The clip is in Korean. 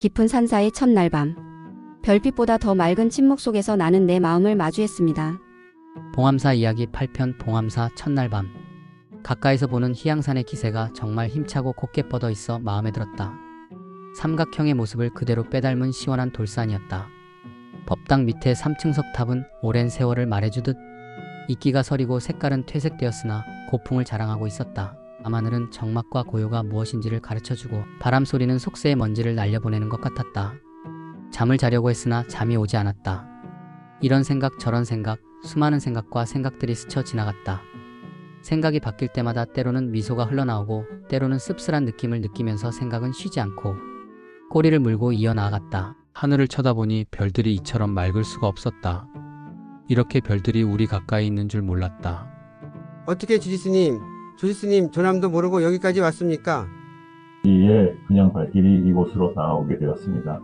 깊은 산사의 첫날 밤. 별빛보다 더 맑은 침묵 속에서 나는 내 마음을 마주했습니다. 봉암사 이야기 8편 봉암사 첫날 밤 가까이서 보는 희양산의 기세가 정말 힘차고 곱게 뻗어 있어 마음에 들었다. 삼각형의 모습을 그대로 빼닮은 시원한 돌산이었다. 법당 밑에 3층석 탑은 오랜 세월을 말해주듯 이끼가 서리고 색깔은 퇴색되었으나 고풍을 자랑하고 있었다. 밤하늘은 정막과 고요가 무엇인지를 가르쳐주고 바람 소리는 속세의 먼지를 날려보내는 것 같았다. 잠을 자려고 했으나 잠이 오지 않았다. 이런 생각 저런 생각 수많은 생각과 생각들이 스쳐 지나갔다. 생각이 바뀔 때마다 때로는 미소가 흘러나오고 때로는 씁쓸한 느낌을 느끼면서 생각은 쉬지 않고 꼬리를 물고 이어나갔다. 하늘을 쳐다보니 별들이 이처럼 맑을 수가 없었다. 이렇게 별들이 우리 가까이 있는 줄 몰랐다. 어떻게 주지스님, 주지스님 조남도 모르고 여기까지 왔습니까? 이에 그냥 발길이 이곳으로 다가오게 되었습니다.